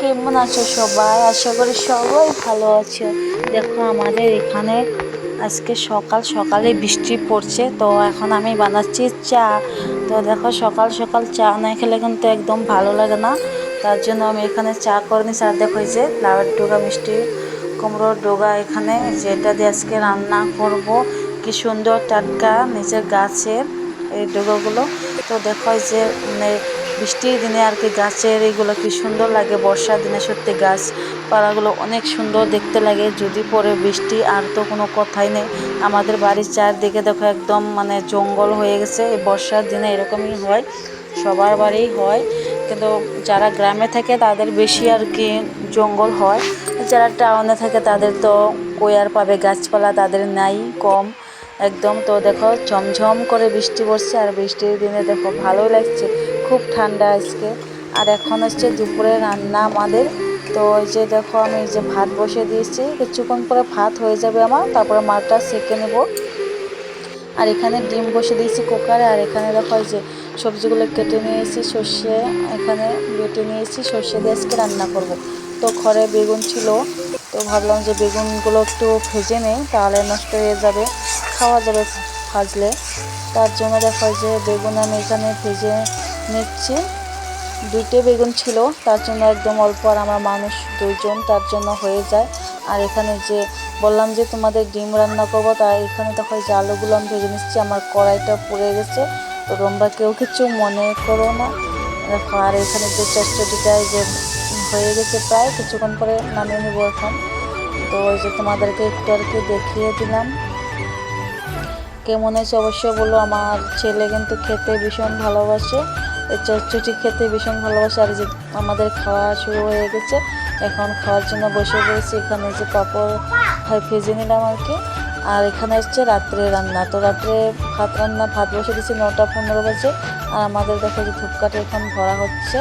কেমন আছো সবাই? আশা করি সবাই ভালো আছো। দেখো, আমাদের এখানে আজকে সকাল সকালে বৃষ্টি পড়ছে, তো এখন আমি বানাচ্ছি চা। তো দেখো, সকাল সকাল চা না খেলে কিন্তু একদম ভালো লাগে না। তার জন্য আমি এখানে চা করে নিচ্ছি আর দেখো যে লাউয়ের ডোগা, মিষ্টি কুমড়োর ডোগা এখানে, যেটা দিয়ে আজকে রান্না করব। কি সুন্দর টাটকা নিজের গাছের এই ডোগাগুলো। তো দেখো যে বৃষ্টির দিনে আর কি গাছের এইগুলো কি সুন্দর লাগে, বর্ষার দিনে সত্যি গাছ পাড়াগুলো অনেক সুন্দর দেখতে লাগে, যদি পরে বৃষ্টি আর তো কোনো কথাই নেই। আমাদের বাড়ির চারদিকে দেখো একদম মানে জঙ্গল হয়ে গেছে, এই বর্ষার দিনে এরকমই হয়, সবার বাড়িই হয়। কিন্তু যারা গ্রামে থাকে তাদের বেশি আর কি জঙ্গল হয়, যারা টাউনে থাকে তাদের তো কই আর পাবে, গাছপালা তাদের নাই কম। একদম তো দেখো ঝমঝম করে বৃষ্টি পড়ছে আর বৃষ্টির দিনে দেখো ভালোই লাগছে। খুব ঠান্ডা আজকে। আর এখন হচ্ছে দুপুরে রান্না আমাদের। তো ওই যে দেখো আমি যে ভাত বসে দিয়েছি। কিছুক্ষণ পরে ভাত হয়ে যাবে আমার, তারপরে মাছটা সেঁকে নেব। আর এখানে ডিম বসে দিয়েছি কুকারে। আর এখানে দেখো যে সবজিগুলো কেটে নিয়েছি, সর্ষে এখানে বেটে নিয়েছি। সর্ষে দিয়ে আজকে রান্না করব। তো ঘরে বেগুন ছিল। তো ভাবলাম যে বেগুনগুলো একটু ভেজে নেই, তাহলে নষ্ট হয়ে যাবে, খাওয়া যাবে ভাজলে। তার জন্য দেখো যে বেগুন আমি এখানে ভেজে নিচ্ছি। দুইটে বেগুন ছিল, তার জন্য একদম অল্প আর আমার মানুষ দুইজন, তার জন্য হয়ে যায়। আর এখানে যে বললাম যে তোমাদের ডিম রান্না করব তাই এখানে এই যে আলুগুলো আমি ভেজে নিচ্ছি, আমার কড়াইটা পড়ে গেছে। তো তোমরা কেউ কিছু মনে করো না। দেখো, আর এখানে যে চচ্চড়িটা এই যে হয়ে গেছে প্রায়, কিছুক্ষণ পরে নামিয়ে নেব এখন। তো ওই যে তোমাদেরকে একটু আর কি দেখিয়ে দিলাম। কেমন হয়েছে অবশ্যই বলো, আমার ছেলে কিন্তু খেতে ভীষণ ভালোবাসে। চচ্চড়ি খেতে ভীষণ ভালোবাসে। আর যে আমাদের খাওয়া শুরু হয়ে গেছে, এখন খাওয়ার জন্য বসে পড়েছি এখানে যে পাপড় ভেজে নিলাম আর কি। আর এখানে হচ্ছে রাত্রে রান্না। তো রাত্রে ভাত রান্না, ভাত বসে দিচ্ছি নটা পনেরো বাজে। আর আমাদের দেখো যে ধূপকাঠি এখন ভরা হচ্ছে।